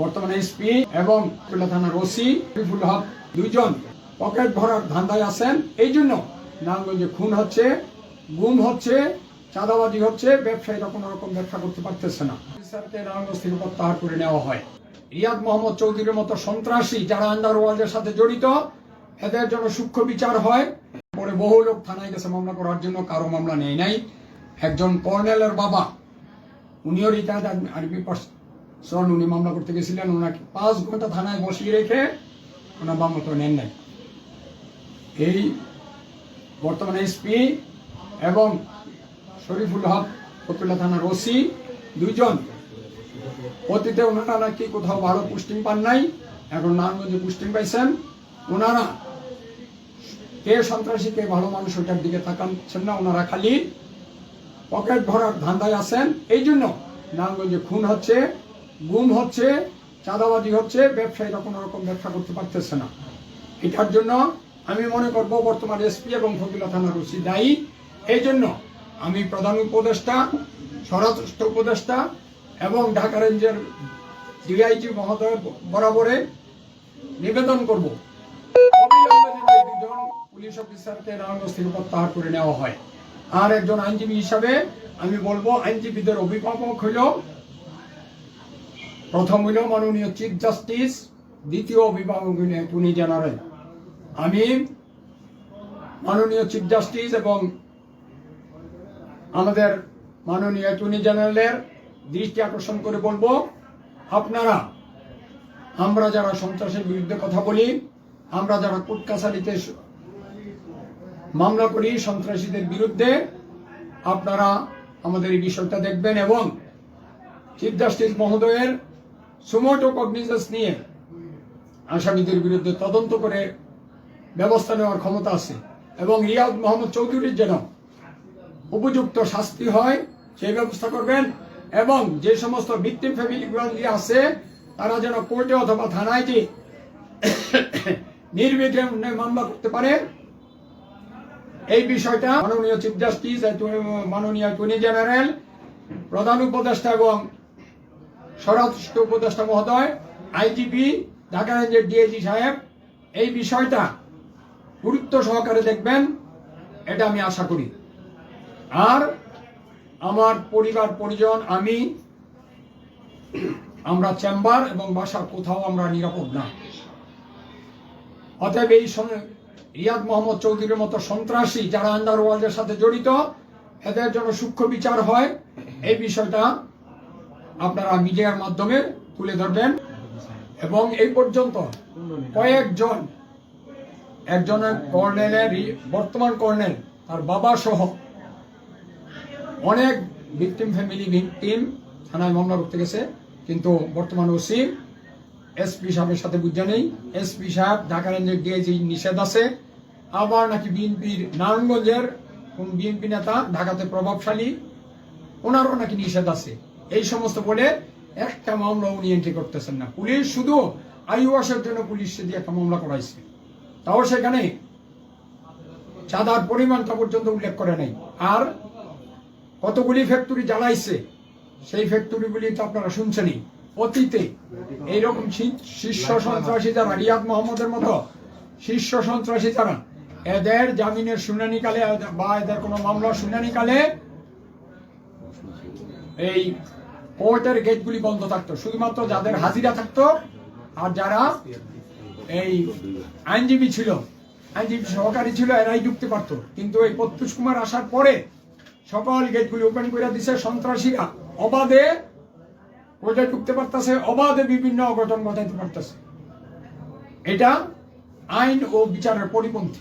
বর্তমানে এসপি এবং কুমিল্লা থানার ওসি শরীফুল হক দুইজন পকেট ভরার ধান্দায় আছেন। এই জন্য নারায়ণগঞ্জে খুন হচ্ছে, গুম হচ্ছে, চাঁদাবাজি হচ্ছে, ব্যবসায়ীরা কোনো রকম ব্যবসা করতে পারতেছে না। নারায়ণগঞ্জ থেকে প্রত্যাহার করে নেওয়া হয়। রিয়াদ মোহাম্মদ চৌধুরীর মতো সন্ত্রাসী যারা আন্ডারওয়ার্ল্ডের সাথে জড়িত, এদের জন্য সূক্ষ্ম বিচার হয়। পরে বহু লোক থানায় গেছে মামলা করার জন্য, কারও মামলা নেই নাই। একজন কর্নেলের বাবা, উনিও রিটায়ার্ড আরবি পার্সন উনি মামলা করতে গেছিলেন, ওনাকে পাঁচ ঘণ্টা থানায় বসিয়ে রেখে ওনার মামলা করে নেন নাই। এই বর্তমানে এসপি এবং শরীফুল হক কপিলা থানার ওসি দুইজন। অতীতে ওনারা নাকি কোথাও ভালো পোস্টিং পান নাই, এখন নারায়ণগঞ্জে পোস্টিং পাইছেন। ওনারা কে সন্ত্রাসী, কে ভালো মানুষ, ওইটার দিকে তাকাচ্ছেন না, ওনারা খালি পকেট ভরার ধান্দায় আছেন। এই জন্য নারায়ণগঞ্জে খুন হচ্ছে। গুম হচ্ছে, চাঁদাবাজি হচ্ছে ব্যবসায়ীরা কোনো রকম ব্যবসা করতে পারতেছে না। এটার জন্য আমি মনে করব বর্তমান এসপি এবং ফকিলা থানার ওসি দায়ী। এই জন্য আমি প্রধান উপদেষ্টা, স্বরাষ্ট্র উপদেষ্টা এবং ঢাকা রেঞ্জের ডিআইজি মহোদয় বরাবরে নিবেদন করব। পুলিশ অফিসারকে নারায়ণগঞ্জ থেকে প্রত্যাহার করে নেওয়া হয়। আর একজন আইনজীবী হিসাবে আমি বলব, আইনজীবীদের অভিভাবক হইল প্রথম হইল মাননীয় চিফ জাস্টিস দ্বিতীয় হইল অ্যাটর্নি জেনারেল আমি মাননীয় চিফ জাস্টিস এবং আমাদের মাননীয় অ্যাটর্নি জেনারেলের দৃষ্টি আকর্ষণ করে বলব, আপনারা, আমরা যারা সন্ত্রাসের বিরুদ্ধে কথা বলি, আমরা যারা কোর্ট কাছারিতে মামলা করি সন্ত্রাসীদের বিরুদ্ধে, আপনারা আমাদের এই বিষয়টা দেখবেন এবং চিফ জাস্টিস মহোদয়ের সুমোটো কগনিজেন্স নিয়ে আসামিদের বিরুদ্ধে তদন্ত করে ব্যবস্থা নেওয়ার ক্ষমতা আছে এবং রিয়াদ মোহাম্মদ চৌধুরীর যেন উপযুক্ত শাস্তি হয়, সেই ব্যবস্থা করবেন এবং যে সমস্ত ভিক্টিম ফ্যামিলি আছে, তারা যেন কোর্টে অথবা থানায় যে নির্বিঘ্নে মামলা করতে পারে, এই বিষয়টা মাননীয় চিফ জাস্টিস মাননীয় অ্যাটর্নি জেনারেল প্রধান উপদেষ্টা এবং স্বরাষ্ট্র উপদেষ্টা মহোদয়, আইজিপি, ঢাকা রেঞ্জের ডিএজি সাহেব, এই বিষয়টা গুরুত্ব সহকারে দেখবেন, এটা আমি আশা করি। আর আমার পরিবার, পরিজন, আমি, আমরা চেম্বার এবং বাসার কোথাও আমরা নিরাপদ না। অতএব এই রিয়াদ মোহাম্মদ চৌধুরীর মতো সন্ত্রাসী যারা আন্ডারওয়ার্ল্ডের সাথে জড়িত, এদের জন্য সূক্ষ্ম বিচার হয়। এই বিষয়টা আপনারা মিডিয়ার মাধ্যমে তুলে ধরবেন। এবং এই পর্যন্ত কয়েকজন, একজনের কর্নেলের বর্তমান কর্নেল, তার বাবা সহ অনেক ভিকটিম ফ্যামিলি ভিকটিম থানায় মামলা করতে গেছে। কিন্তু বর্তমান ওসি এসপি সাহেবের সাথে বুঝা নেই। এসপি সাহেব ঢাকা রেঞ্জের ডিআইজি নিষেধ আছে। আবার নাকি বিএনপির নারায়ণগঞ্জের কোন বিএনপি নেতা ঢাকাতে প্রভাবশালী, ওনারও নাকি নিষেধ আছে। এই সমস্ত বলে একটা মামলা উনি এন্ট্রি করতেছেন না। পুলিশ শুধু আইওয়াসের জন্য পুলিশ দিয়ে একটা মামলা করাইছে। তাও সেখানে চাঁদার পরিমাণটা পর্যন্ত উল্লেখ করে নাই। আর কতগুলি ফ্যাক্টরি জ্বালাইছে, সেই ফ্যাক্টরিগুলি তো আপনারা শুনছেনই। অতীতে এইরকম শীর্ষ সন্ত্রাসী যারা, রিয়াদ মোহাম্মদের মতো শীর্ষ সন্ত্রাসী যারা, এদের জামিনের শুনানিকালে বা এদের কোনো মামলা শুনানিকালে এই কোর্টের গেটগুলি বন্ধ থাকতো। শুধুমাত্র যাদের হাজিরা থাকতো আর যারা এই আইনজীবী ছিল, আইনজীবী সহকারী ছিল, এরাই ঢুকতে পারতো। কিন্তু এই প্রত্যুষ কুমার আসার পরে সকল গেটগুলি ওপেন করে দিছে সন্ত্রাসীরা। অবাধে কোর্টে ঢুকতে পারতেছে, অবাধে বিভিন্ন অঘটন ঘটাইতে পারতেছে। এটা আইন ও বিচারের পরিপন্থী।